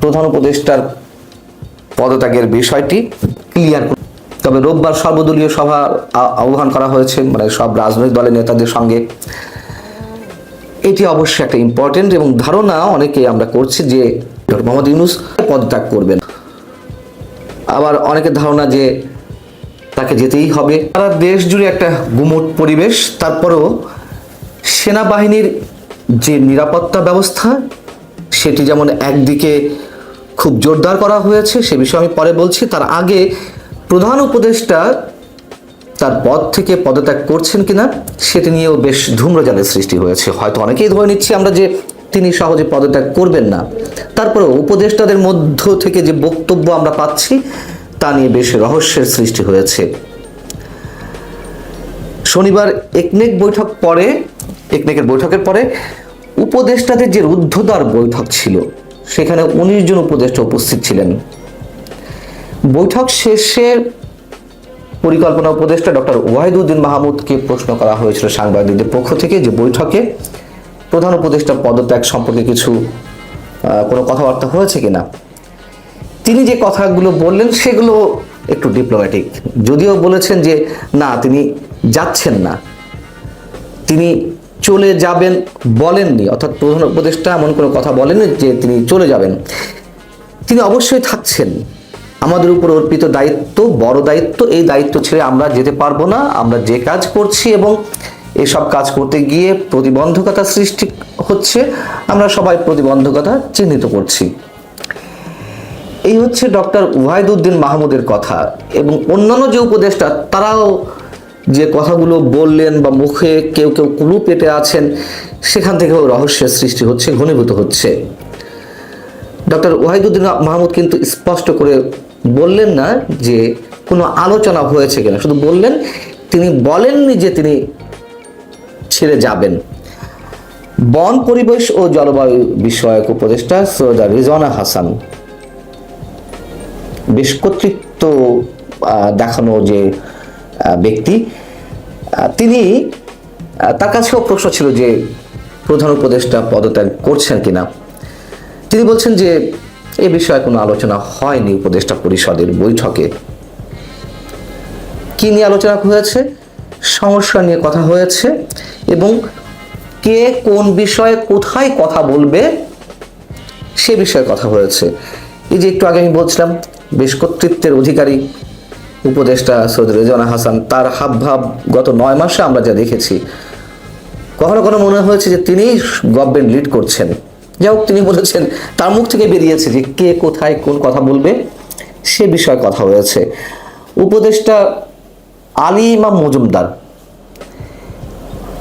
প্রধান উপদেষ্টার পদত্যাগের বিষয়টি ক্লিয়ার তবে রোববার সর্বদলীয় সভা আহ্বান করা হয়েছে মানে সব রাজনৈতিক দলের নেতাদের সঙ্গে। এটি অবশ্যই একটা ইম্পর্টেন্ট এবং ধারণা অনেকে আমরা করছি যে মোহাম্মদ ইউনুস পদত্যাগ করবেন। আবার অনেকের ধারণা যে তাকে যেতেই হবে। সারা দেশ জুড়ে একটা গুমট পরিবেশ, তারপরেও সেনাবাহিনীর যে নিরাপত্তা ব্যবস্থা, সেটি যেমন একদিকে খুব জোরদার করা হয়েছে, সে বিষয়ে আমি পরে বলছি। তার আগে প্রধান উপদেষ্টা তার পদ থেকে পদত্যাগ করছেন কিনা, সেটি নিয়েও বেশ ধূম্রজালের সৃষ্টি হয়েছে। হয়তো অনেকেই ধরে নিচ্ছি আমরা যে তিনি সহজে পদত্যাগ করবেন না। তারপরেও উপদেষ্টাদের মধ্য থেকে যে বক্তব্য আমরা পাচ্ছি, তা নিয়ে বেশ রহস্যের সৃষ্টি হয়েছে। শনিবার একনেক বৈঠক পরে, একনেকের বৈঠকের পরে উপদেষ্টাদের যে রুদ্ধদ্বার বৈঠক ছিল সেখানে উনিশ জন উপদেষ্টা উপস্থিত ছিলেন। বৈঠক শেষে পরিকল্পনা উপদেষ্টা ডক্টর ওয়াহিদুদ্দিন মাহমুদকে প্রশ্ন করা হয়েছিল সাংবাদিকদের পক্ষ থেকে যে বৈঠকে প্রধান উপদেষ্টা পদত্যাগ সম্পর্কে কিছু কোনো কথাবার্তা হয়েছে কিনা। তিনি যে কথাগুলো বললেন সেগুলো একটু ডিপ্লোম্যাটিক যদিও বলেছেন যে, না, তিনি যাচ্ছেন না। তিনি চলে যাবেন বলেননি। অর্থাৎ প্রধান উপদেষ্টা এমন কোনো কথা বলেননি যে তিনি চলে যাবেন। তিনি অবশ্যই থাকছেন। আমাদের উপর অর্পিত দায়িত্ব, বড় দায়িত্ব, এই দায়িত্ব ছেড়ে আমরা যেতে পারব না। আমরা যে কাজ করছি এবং এসব কাজ করতে গিয়ে প্রতিবন্ধকতা সৃষ্টি হচ্ছে, আমরা সবাই প্রতিবন্ধকতা চিহ্নিত করছি। এই হচ্ছে ডক্টর ওয়াহিদুদ্দিন মাহমুদের কথা এবং অন্যান্য যে উপদেষ্টা, তারাও যে কথাগুলো বললেন বা মুখে কেউ কেউ কুলু পেটে আছেন, সেখান থেকেও রহস্যের সৃষ্টি হচ্ছে, ঘনীভূত হচ্ছে। ডক্টর ওয়াহিদুদ্দিন মাহমুদ কিন্তু স্পষ্ট করে বললেন না যে কোনো আলোচনা হয়েছে কিনা। শুধু বললেন, তিনি বলেননি যে তিনি ছেড়ে যাবেন। বন পরিবেশ ও জলবায়ু বিষয়ক উপদেষ্টা সৈয়দা রিজওয়ানা হাসান বেশ কর্তৃত্ব দেখানো যে ব্যক্তি। তিনি তার কাছেও প্রশ্ন ছিল যে প্রধান উপদেষ্টা পদত্যাগ করছেন কিনা। তিনি বলছেন যে এ বিষয়ে কোনো আলোচনা হয়নি উপদেষ্টা পরিষদের বৈঠকে। কি নিয়ে আলোচনা হয়েছে? সমস্যা নিয়ে কথা হয়েছে এবং কে কোন বিষয়ে কোথায় কথা বলবে সে বিষয়ে কথা হয়েছে। এই যে একটু আগে আমি বলছিলাম, বেশ কর্তৃত্বের অধিকারী উপদেষ্টা সৈয়দ রেজানা হাসান, তার হাবভাব গত নয় মাসে আমরা যা দেখেছি, কখনো কখনো মনে হয়েছে যে তিনিই গভর্নমেন্ট লিড করছেন। যাই হোক, তিনি বলেছেন, তার মুখ থেকে বেরিয়েছে যে কে কোথায় কোন কথা বলবে, সে বিষয়ে কথা হয়েছে। উপদেষ্টা আলী ইমাম মজুমদার,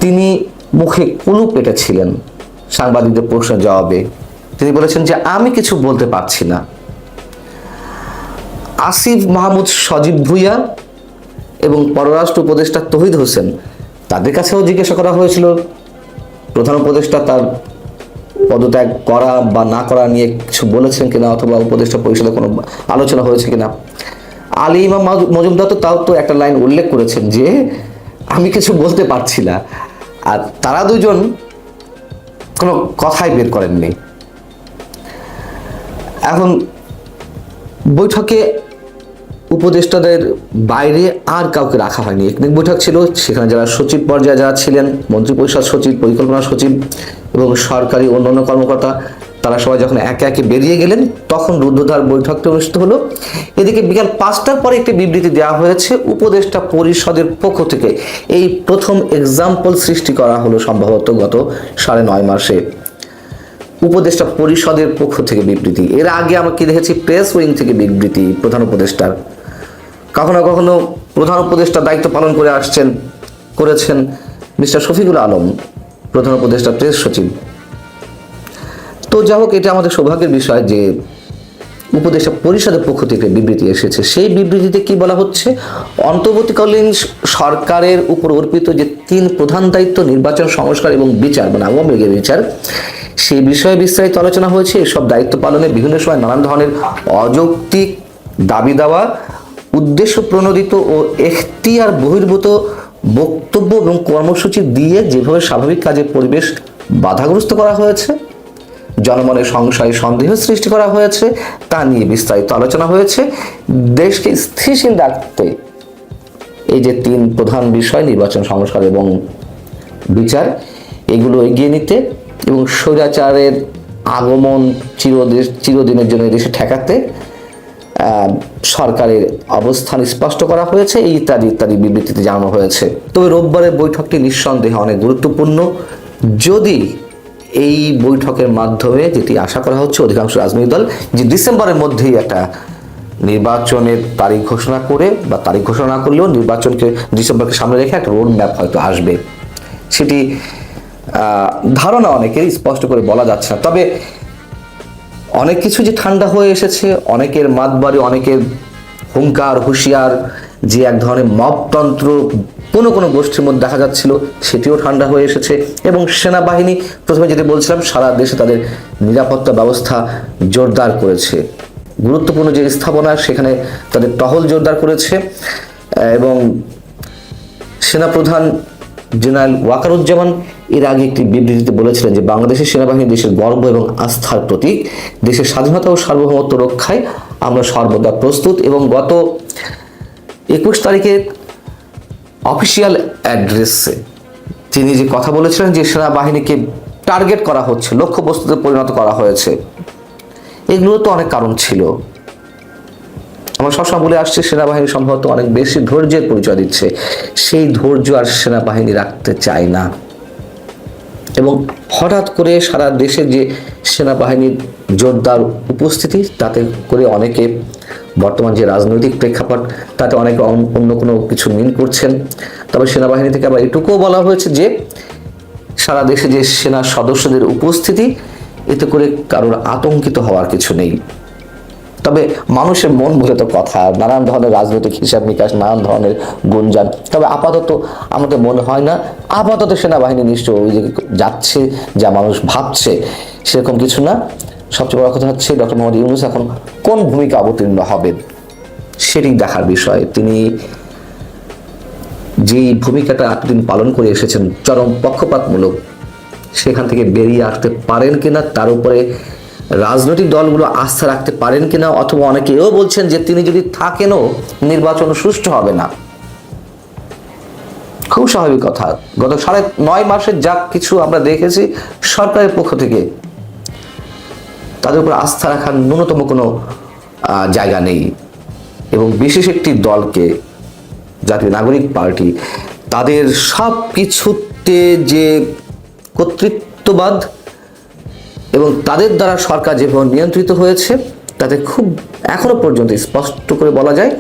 তিনি মুখে কুলু পেটেছিলেন সাংবাদিকদের প্রশ্নের জবাবে। তিনি বলেছেন যে আমি কিছু বলতে পারছি না। আসিফ মাহমুদ সজীব ভুইয়া এবং পররাষ্ট্র উপদেষ্টা তহিদ হোসেন, তাদের কাছেও জিজ্ঞাসা করা হয়েছিল। প্রধান উপদেষ্টা তার পদত্যাগ করা বা না করা নিয়ে কিছু বলেছেন কিনা অথবা উপদেষ্টা পরিষদে কোনো আলোচনা হয়েছে কিনা। আলী ইমাম মজুমদার তো তাও তো একটা লাইন উল্লেখ করেছেন যে, আমি কিছু বলতে পারছি না। আর তারা দুজন কোনো কথাই বের করেননি। এখন বৈঠকে উপদেষ্টাদের বাইরে আর কাউকে রাখা হয়নি। একদিন বৈঠক ছিল, সেখানে যারা সচিব পর্যায়ে যারা ছিলেন মন্ত্রিপরিষদ সচিব, পরিকল্পনা সচিব এবং সরকারি অন্যান্য কর্মকর্তা, তারা সবাই যখন একে একে বেরিয়ে গেলেন, তখন রুদ্ধদ্বার বৈঠকটি অনুষ্ঠিত হলো। এদিকে বিকাল পাঁচটার পরে একটি বিবৃতি দেওয়া হয়েছে, উপদেষ্টা পরিষদের পক্ষ থেকে এই প্রথম এক্সাম্পল সৃষ্টি করা হলো সম্ভবত গত সাড়ে নয় মাসে। উপদেষ্টা পরিষদের পক্ষ থেকে বিবৃতি। এর আগে আমরা কি দেখেছি? প্রেস উইং থেকে বিবৃতি প্রধান উপদেষ্টার। কখনো কখনো প্রধান উপদেষ্টা দায়িত্ব পালন করে আসছেন, করেছেন মিস্টার শফিকুল আলম, প্রধান উপদেষ্টা প্রেস সচিব। তো যা হোক, এটা আমাদের সৌভাগ্যের বিষয় যে উপদেষ্টা পরিষদের পক্ষ থেকে বিবৃতি এসেছে। সেই বিবৃতিতে কি বলা হচ্ছে? অন্তর্বর্তীকালীন সরকারের উপর অর্পিত যে তিন প্রধান দায়িত্ব, নির্বাচন, সংস্কার এবং বিচার মানে আওয়ামী লীগের বিচার, সেই বিষয়ে বিস্তারিত আলোচনা হয়েছে। এসব দায়িত্ব পালনে বিভিন্ন সময় নানান ধরনের অযৌক্তিক দাবি দেওয়া উদ্দেশ্য প্রণোদিত ও এখতিয়ার বহির্ভূত বক্তব্য এবং কর্মসূচি দিয়ে যেভাবে স্বাভাবিক কাজের পরিবেশ বাধাগ্রস্ত করা হয়েছে, জনমনে সংশয় সন্দেহ সৃষ্টি করা হয়েছে, তা নিয়ে বিস্তারিত আলোচনা হয়েছে, দেশকে স্থিতিশীল রাখতে এই যে তিন প্রধান বিষয়, নির্বাচন, সংস্কার এবং বিচার, এগুলো এগিয়ে নিতে এবং স্বৈরাচারের আগমন চিরদিন চিরদিনের জন্য দেশে ঠেকাতে সরকারের অবস্থান স্পষ্ট করা হয়েছে, ইত্যাদি ইত্যাদি বিবৃতিতে জানানো হয়েছে। তবে রোববারের বৈঠকটি নিঃসন্দেহে অনেক গুরুত্বপূর্ণ। যদি এই বৈঠকের মাধ্যমে, যেটি আশা করা হচ্ছে অধিকাংশ রাজনৈতিক দল, যে ডিসেম্বরের মধ্যেই একটা নির্বাচনের তারিখ ঘোষণা করে, বা তারিখ ঘোষণা করলেও নির্বাচনকে ডিসেম্বরকে সামনে রেখে একটা রোড ম্যাপ হয়তো আসবে। সেটি ধারণা অনেকেরই স্পষ্ট করে বলা যাচ্ছে না। তবে অনেক কিছু যে ঠান্ডা হয়ে এসেছে, অনেকের মাতবাড়ি, অনেকের হুঙ্কার, হুঁশিয়ার, যে এক ধরনের মবতন্ত্র কোনো কোনো গোষ্ঠীর মধ্যে দেখা যাচ্ছিল, সেটিও ঠান্ডা হয়ে এসেছে। এবং সেনাবাহিনী প্রথমে যেটি বলছিলাম, সারা দেশে তাদের নিরাপত্তা ব্যবস্থা জোরদার করেছে। গুরুত্বপূর্ণ যে স্থাপনা, সেখানে তাদের টহল জোরদার করেছে। এবং সেনাপ্রধান জেনারেল ওয়াকারুজ্জামান এর আগে একটি বিবৃতিতে বলেছিলেন যে বাংলাদেশের সেনাবাহিনী দেশের গর্ব এবং আস্থার প্রতীক। দেশের স্বাধীনতা ও সার্বভৌমত্ব রক্ষায় আমরা সর্বদা প্রস্তুত এবং গত একুশ তারিখে অফিসিয়াল অ্যাড্রেসে তিনি যে কথা বলেছিলেন যে সেনাবাহিনীকে টার্গেট করা হচ্ছে, লক্ষ্যবস্তুতে পরিণত করা হয়েছে এগুলো তো অনেক কারণ ছিল। আমরা সবসময় বলে আসছি, সেনাবাহিনী সম্ভবত অনেক বেশি ধৈর্যের পরিচয় দিচ্ছে। সেই ধৈর্য আর সেনাবাহিনী রাখতে চায় না। এবং হঠাৎ করে সারা দেশে যে সেনাবাহিনীর জোরদার উপস্থিতি, তাতে করে অনেকে বর্তমান যে রাজনৈতিক প্রেক্ষাপট, তাতে অনেকে অন্য কোনো কিছু মিন করছেন। তবে সেনাবাহিনী থেকে আবার এটুকুও বলা হয়েছে যে, সারা দেশে যে সেনা সদস্যদের উপস্থিতি, এতে করে কারোর আতঙ্কিত হওয়ার কিছু নেই। তবে মানুষের মন বুঝে তো কথা, নানান ধরনের রাজনৈতিক হিসাব নিকাশ, নানান ধরনের গুঞ্জান। তবে আপাতত আমাদের মনে হয় না, আপাতত সেনাবাহিনী নিশ্চয় ওই যে যাচ্ছে, যা মানুষ ভাবছে, সেরকম কিছু না। সবচেয়ে বড় কথা হচ্ছে ডক্টর মোহাম্মদ ইউনুস এখন কোন ভূমিকা অবতীর্ণ হবেন, সেটি দেখার বিষয়। তিনি যেই ভূমিকাটা এতদিন পালন করে এসেছেন, চরম পক্ষপাতমূলক, সেখান থেকে বেরিয়ে আসতে পারেন কিনা, তার উপরে রাজনৈতিক দলগুলো আস্থা রাখতে পারেন কিনা অথবা অনেকে এও বলছেন যে তিনি যদি থাকেনও, নির্বাচন সুষ্ঠু হবে না। খুব স্বাভাবিক কথা। গত সাড়ে নয় মাসের যা কিছু আমরা দেখেছি, সরকারের পক্ষ থেকে তাদের উপর আস্থা রাখার ন্যূনতম কোনো জায়গা নেই। এবং বিশেষ একটি দলকে, জাতীয় নাগরিক পার্টি, তাদের সব কিছুতে যে কর্তৃত্ববাদ এবং তাদের দ্বারা সরকার যেভাবে নিয়ন্ত্রিত হয়েছে, তাতে খুব এখনও পর্যন্ত স্পষ্ট করে বলা যায়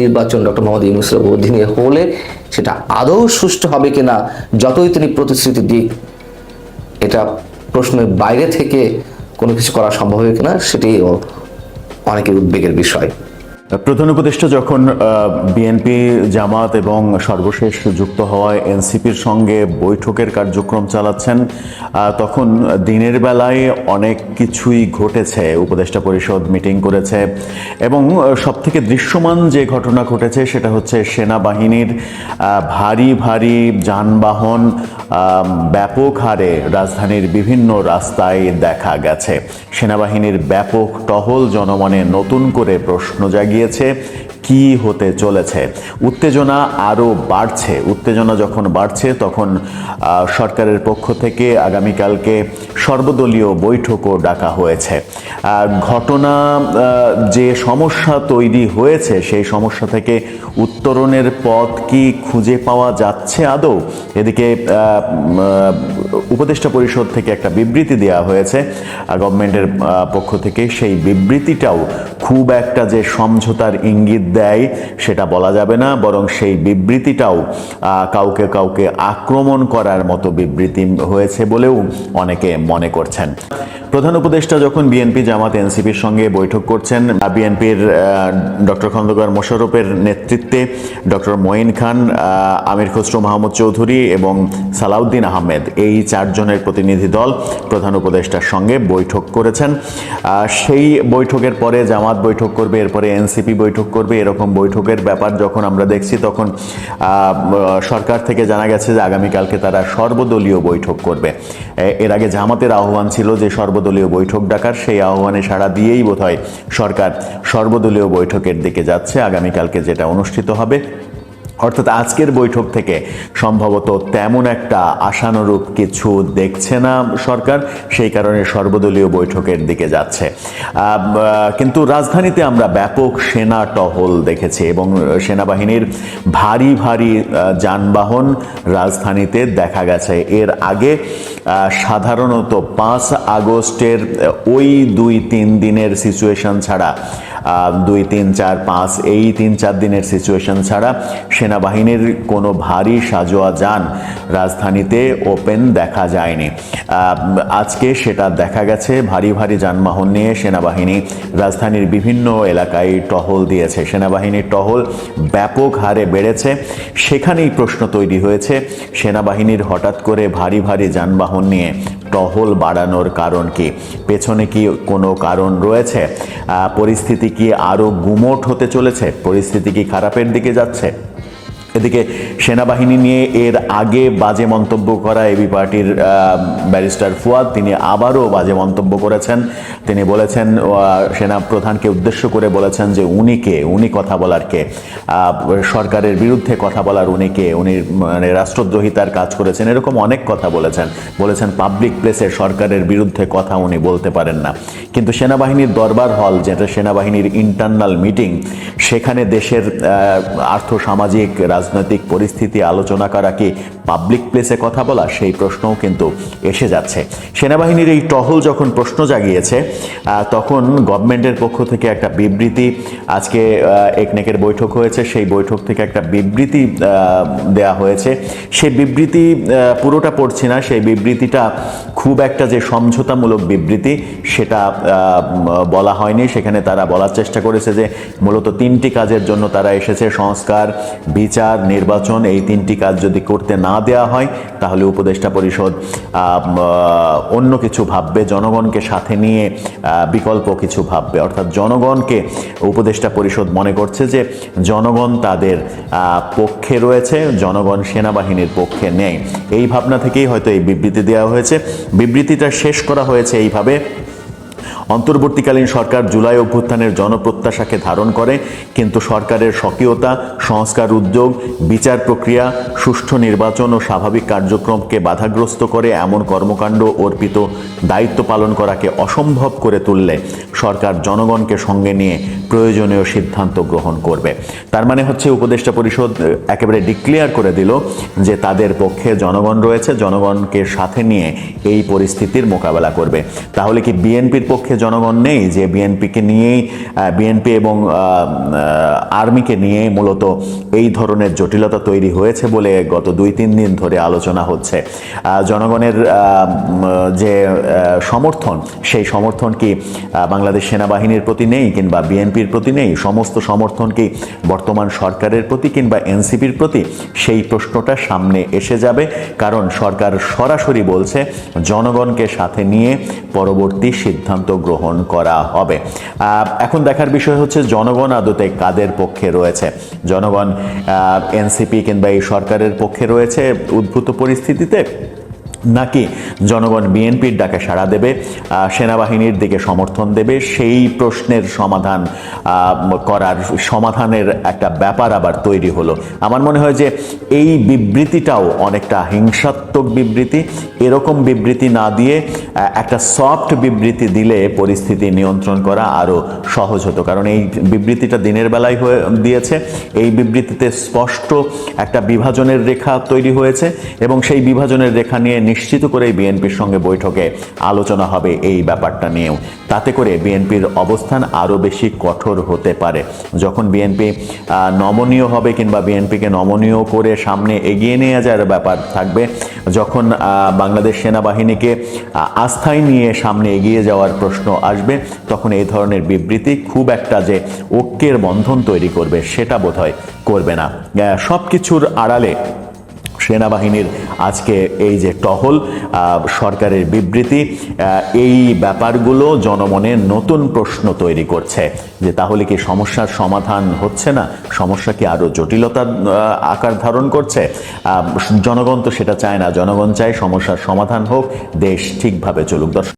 নির্বাচন ডক্টর মোহাম্মদ ইউনুসের অধীনে হলে সেটা আদৌ সুষ্ঠু হবে কিনা, যতই তিনি প্রতিশ্রুতি দিক, এটা প্রশ্নের বাইরে থেকে কোনো কিছু করা সম্ভব হবে কিনা, সেটিও অনেকের উদ্বেগের বিষয়। প্রধান উপদেষ্টা যখন বিএনপি, জামাত এবং সর্বশেষ যুক্ত হওয়ায় এনসিপির সঙ্গে বৈঠকের কার্যক্রম চালাচ্ছেন তখন দিনের বেলায় অনেক কিছুই ঘটেছে। উপদেষ্টা পরিষদ মিটিং করেছে এবং সব থেকে দৃশ্যমান যে ঘটনা ঘটেছে সেটা হচ্ছে সেনাবাহিনীর ভারী ভারী যানবাহন ব্যাপক হারে রাজধানীর বিভিন্ন রাস্তায় দেখা গেছে। সেনাবাহিনীর ব্যাপক টহল জনমনে নতুন করে প্রশ্ন জাগিয়েছে কি হতে চলেছে? উত্তেজনা আরও বাড়ছে। উত্তেজনা যখন বাড়ছে, তখন সরকারের পক্ষ থেকে আগামীকালকে সর্বদলীয় বৈঠকও ডাকা হয়েছে। ঘটনা যে সমস্যা তৈরি হয়েছে, সেই সমস্যা থেকে উত্তরণের পথ কি খুঁজে পাওয়া যাচ্ছে আদৌ? এদিকে উপদেষ্টা পরিষদ থেকে একটা বিবৃতি দেওয়া হয়েছে। গভর্নমেন্টের পক্ষ থেকে সেই বিবৃতিটাও খুব একটা যে সমঝোতার ইঙ্গিত দেয়, সেটা বলা যাবে না, বরং সেই বিবৃতিটাও কাউকে কাউকে আক্রমণ করার মতো বিবৃতি হয়েছে বলেও অনেকে মনে করছেন। প্রধান উপদেষ্টা যখন বিএনপি, জামাত, এনসিপির সঙ্গে বৈঠক করছেন বিএনপির ডক্টর খন্দকার মোশারফের নেতৃত্বে ডক্টর মঈন খান আমির খসরু মাহমুদ চৌধুরী এবং সালাউদ্দিন আহমেদ, এই চারজনের প্রতিনিধি দল প্রধান উপদেষ্টার সঙ্গে বৈঠক করেছেন। সেই বৈঠকের পরে জামাত বৈঠক করবে, এরপরে এনসিপি বৈঠক করবে এরকম বৈঠকের ব্যাপার যখন আমরা দেখছি, তখন সরকার থেকে জানা গেছে যে আগামীকালকে তারা সর্বদলীয় বৈঠক করবে। এর আগে জামাতের আহ্বান ছিল যে সর্বদলীয় বৈঠক ডাকার, সেই আহ্বানে সাড়া দিয়েই বোধহয় সরকার সর্বদলীয় বৈঠকের দিকে যাচ্ছে। আগামীকালকে যেটা অনুষ্ঠিত হবে অর্থাৎ আজকের বৈঠক থেকে সম্ভবত তেমন একটা আশানুরূপ কিছু দেখছে না সরকার, সেই কারণে সর্বদলীয় বৈঠকের দিকে যাচ্ছে। কিন্তু রাজধানীতে আমরা ব্যাপক সেনা টহল দেখেছি এবং সেনাবাহিনীর ভারী ভারী যানবাহন রাজধানীতে দেখা গেছে। এর আগে সাধারণত পাঁচ আগস্টের ওই দুই, তিন দিনের সিচুয়েশন ছাড়া দুই, তিন, চার, পাঁচ, এই তিন, চার দিনের সিচুয়েশন ছাড়া সেনাবাহিনীর কোনো ভারী সাজোয়া যান রাজধানীতে ওপেন দেখা যায়নি। আজকে সেটা দেখা গেছে, ভারী ভারী যানবাহন নিয়ে সেনাবাহিনী রাজধানীর বিভিন্ন এলাকায় টহল দিয়েছে। সেনাবাহিনীর টহল ব্যাপক হারে বেড়েছে, সেখানেই প্রশ্ন তৈরি হয়েছে, সেনাবাহিনীর হঠাৎ করে ভারী ভারী যানবাহন নিয়ে টহল বাড়ানোর কারণ কি? পেছনে কি কোনো কারণ রয়েছে? পরিস্থিতি কি আরও গুমোট হতে চলেছে? পরিস্থিতি কি খারাপের দিকে যাচ্ছে? এদিকে সেনাবাহিনী নিয়ে এর আগে বাজে মন্তব্য করা এবি পার্টির ব্যারিস্টার ফুয়াদ তিনি আবারও বাজে মন্তব্য করেছেন। তিনি বলেছেন সেনা প্রধানকে উদ্দেশ্য করে বলেছেন যে উনি কে? উনি কথা বলার কে? সরকারের বিরুদ্ধে কথা বলার উনি কে? উনি মানে রাষ্ট্রদ্রোহিতার কাজ করেছেন। এরকম অনেক কথা বলেছেন। বলেছেন পাবলিক প্লেসে সরকারের বিরুদ্ধে কথা উনি বলতে পারেন না। কিন্তু সেনাবাহিনীর দরবার হল যেটা সেনাবাহিনীর ইন্টারনাল মিটিং সেখানে দেশের আহ, আর্থসামাজিক রাজনৈতিক পরিস্থিতি আলোচনা করা কি পাবলিক প্লেসে কথা বলা সেই প্রশ্নও কিন্তু এসে যাচ্ছে। সেনাবাহিনীর এই টহল যখন প্রশ্ন জাগিয়েছে তখন গভর্নমেন্টের পক্ষ থেকে একটা বিবৃতি, আজকে একনেকের বৈঠক হয়েছে, সেই বৈঠক থেকে একটা বিবৃতি দেয়া হয়েছে। সেই বিবৃতি পুরোটা পড়ছি না, সেই বিবৃতিটা খুব একটা যে সমঝোতামূলক বিবৃতি সেটা বলা হয়নি। সেখানে তারা বলার চেষ্টা করেছে যে মূলত তিনটি কাজের জন্য তারা এসেছে, সংস্কার, বিচার নির্বাচন, এই তিনটি কাজ যদি করতে না দেওয়া হয়, তাহলে উপদেষ্টা পরিষদ অন্য কিছু ভাববে, জনগণকে সাথে নিয়ে বিকল্প কিছু ভাববে। অর্থাৎ জনগণকে উপদেষ্টা পরিষদ মনে করছে যে, জনগণ তাদের পক্ষে রয়েছে, জনগণ সেনাবাহিনীর পক্ষে নেই। এই ভাবনা থেকেই হয়তো এই বিবৃতি দেওয়া হয়েছে। বিবৃতিটা শেষ করা হয়েছে এইভাবে। অন্তর্বর্তীকালীন সরকার জুলাই অভ্যুত্থানের জনপ্রত্যাশাকে ধারণ করে, কিন্তু সরকারের স্বকীয়তা, সংস্কার উদ্যোগ, বিচার প্রক্রিয়া, সুষ্ঠু নির্বাচন ও স্বাভাবিক কার্যক্রমকে বাধাগ্রস্ত করে এমন কর্মকাণ্ড অর্পিত দায়িত্ব পালন করাকে অসম্ভব করে তুললে সরকার জনগণকে সঙ্গে নিয়ে প্রয়োজনীয় সিদ্ধান্ত গ্রহণ করবে। তার মানে হচ্ছে উপদেষ্টা পরিষদ একেবারে ডিক্লেয়ার করে দিল যে তাদের পক্ষে জনগণ রয়েছে, জনগণকে সাথে নিয়ে এই পরিস্থিতির মোকাবেলা করবে। তাহলে কি বিএনপির পক্ষে জনগণ নেই যে বিএনপিকে নিয়েই বিএনপি এবং আর্মিকে নিয়ে মূলত এই ধরনের জটিলতা তৈরি হয়েছে বলে গত দুই, তিন দিন ধরে আলোচনা হচ্ছে। জনগণের যে সমর্থন, সেই সমর্থন কি বাংলাদেশ সেনাবাহিনীর প্রতি নেই কিংবা বিএনপির প্রতি নেই? সমস্ত সমর্থন কি বর্তমান সরকারের প্রতি কিংবা এনসিপির প্রতি? সেই প্রশ্নটা সামনে এসে যাবে, কারণ সরকার সরাসরি বলছে, জনগণকে সাথে নিয়ে পরবর্তী সিদ্ধান্ত গ্রহণ করা হবে। এখন দেখার বিষয় হচ্ছে জনগণ আদতে কাদের পক্ষে রয়েছে? জনগণ এনসিপি কিংবা এই সরকারের পক্ষে রয়েছে উদ্ভূত পরিস্থিতিতে? নাকি জনগণ বিএনপির ডাকে সাড়া দেবে সেনাবাহিনীর দিকে সমর্থন দেবে, সেই প্রশ্নের সমাধান করার সমাধানের একটা ব্যাপার আবার তৈরি হলো। আমার মনে হয় যে এই বিবৃতিটাও অনেকটা হিংসাত্মক বিবৃতি। এরকম বিবৃতি না দিয়ে একটা সফট বিবৃতি দিলে পরিস্থিতি নিয়ন্ত্রণ করা আরও সহজ হতো। কারণ এই বিবৃতিটা দিনের বেলায় হয়ে দিয়েছে। এই বিবৃতিতে স্পষ্ট একটা বিভাজনের রেখা তৈরি হয়েছে এবং সেই বিভাজনের রেখা নিয়ে নিশ্চিত করে বিএনপির সঙ্গে বৈঠকে আলোচনা হবে এই ব্যাপারটা নিয়েও। তাতে করে বিএনপির অবস্থান আরও বেশি কঠোর হতে পারে। যখন বিএনপি নমনীয় হবে কিংবা বিএনপিকে নমনীয় করে সামনে এগিয়ে নিয়ে যাওয়ার ব্যাপার থাকবে, যখন বাংলাদেশ সেনাবাহিনীকে আস্থায় নিয়ে সামনে এগিয়ে যাওয়ার প্রশ্ন আসবে, তখন এই ধরনের বিবৃতি খুব একটা যে ঐক্যের বন্ধন তৈরি করবে সেটা বোধহয় করবে না। সব কিছুর আড়ালে সেনাবাহিনীর আজকে এই যে টহল সরকারের বিবৃতি এই ব্যাপারগুলো জনমনে নতুন প্রশ্ন তৈরি করছে যে তাহলে কি সমস্যার সমাধান হচ্ছে না? সমস্যা কি আরও জটিলতার আকার ধারণ করছে? জনগণ তো সেটা চায় না। জনগণ চায় সমস্যার সমাধান হোক, দেশ ঠিকভাবে চলুক। দর্শক